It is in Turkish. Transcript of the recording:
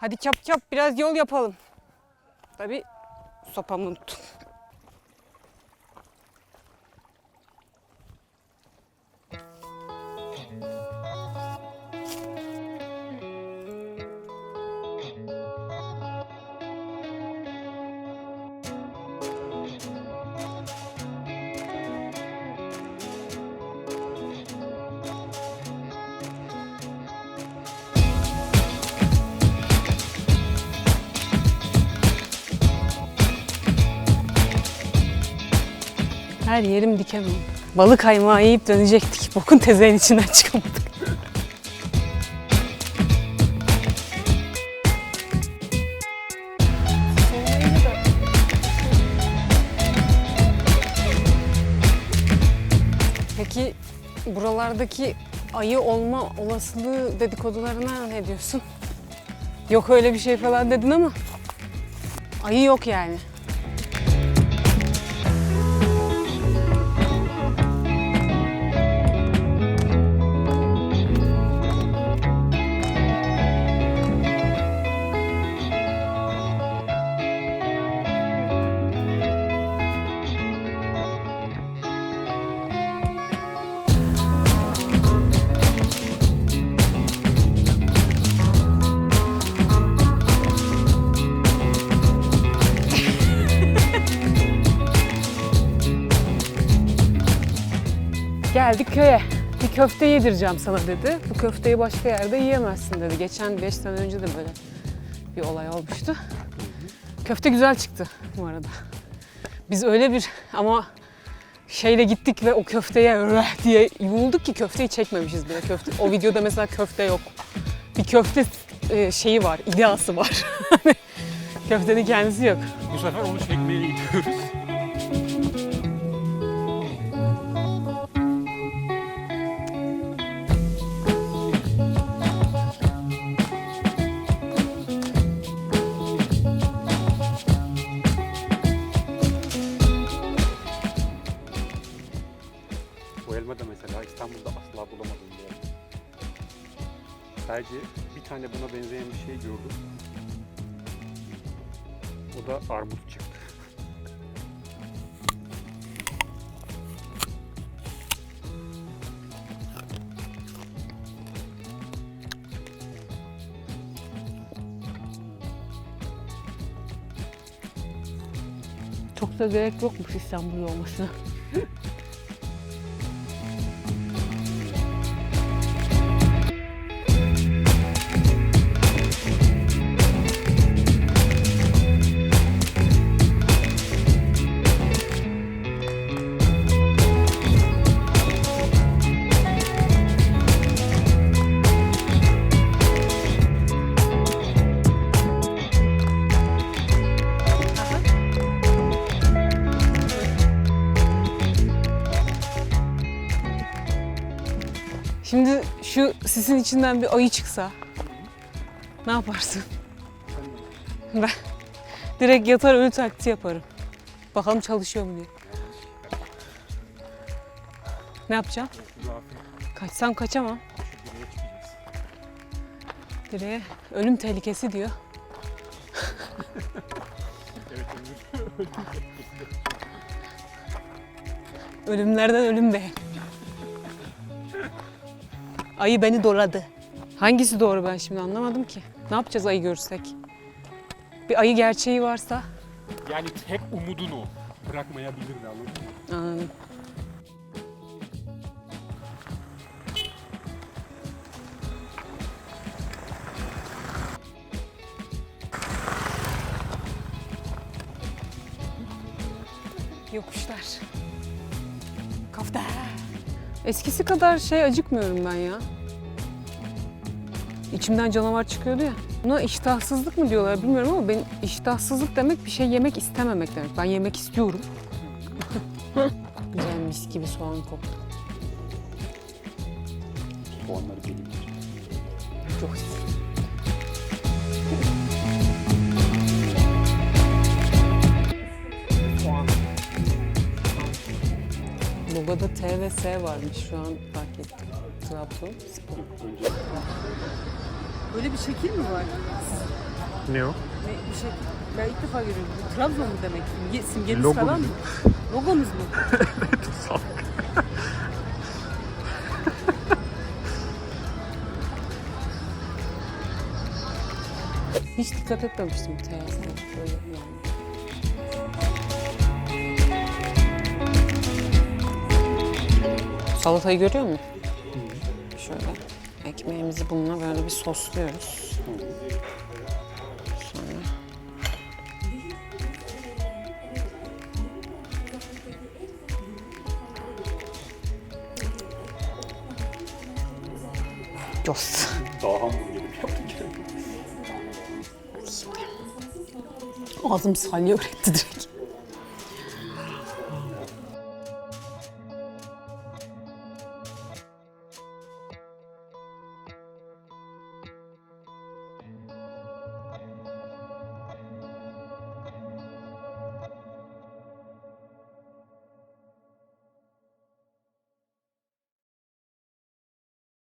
Hadi çap çap biraz yol yapalım. Tabii sopamı unuttum. Her yerim diken oldu. Balık kaymağı yiyip dönecektik. Bokun tezeğin içinden çıkamadık. Peki buralardaki ayı olma olasılığı dedikodularına ne diyorsun? Yok öyle bir şey falan dedin ama ayı yok yani. Geldik köye. Bir köfte yedireceğim sana dedi. Bu köfteyi başka yerde yiyemezsin dedi. Geçen 5 sene önce de böyle bir olay olmuştu. Köfte güzel çıktı bu arada. Biz öyle bir ama şeyle gittik ve o köfteye "Rah!" diye yuvulduk ki köfteyi çekmemişiz bile. Köfte, o videoda mesela köfte yok. Bir köfte e, şeyi var, ideası var. Köftenin kendisi yok. Bu sefer onu çekmeye gidiyoruz. Sadece bir tane buna benzeyen bir şey gördüm. O da armut çıktı. Çok da gerek yokmuş İstanbul olmasına. Şimdi şu sisin içinden bir ayı çıksa ne yaparsın? Ben direkt yatar ölü taklidi yaparım. Bakalım çalışıyor mu diye. Ne yapacağım? Kaçsam kaçamam. Direğe ölüm tehlikesi diyor. Ölümlerden ölüm be. Ayı beni doladı. Hangisi doğru ben şimdi anlamadım ki. Ne yapacağız ayı görürsek? Bir ayı gerçeği varsa Yani tek umudun o. Bırakmayabilir de anladın mı? anladım. Yokuşlar. Eskisi kadar şey acıkmıyorum ben ya. İçimden canavar çıkıyordu ya. Buna iştahsızlık mı diyorlar bilmiyorum ama ben iştahsızlık demek bir şey yemek istememek demek. Ben yemek istiyorum. Güzel mis gibi soğan koktu. Soğanları benim. Çok Soğan. Logoda T ve S varmış şu an fark ettim. Trabzon. Önce Böyle bir şekil mi var? Ne o? Ne, bir şey. Ben ilk defa görüyorum. Bu Trabzon mu demek? Simge, simgeniz Logo falan mı? Logomuz mu? Hiç dikkat etmemiştim terasına. Böyle yani. Salatayı görüyor musun? Şöyle ekmeğimizi bununla böyle bir sosluyoruz. Sonra Dost. Daha hamburgeri mi yaptık? Ağzım salya üretti direkt.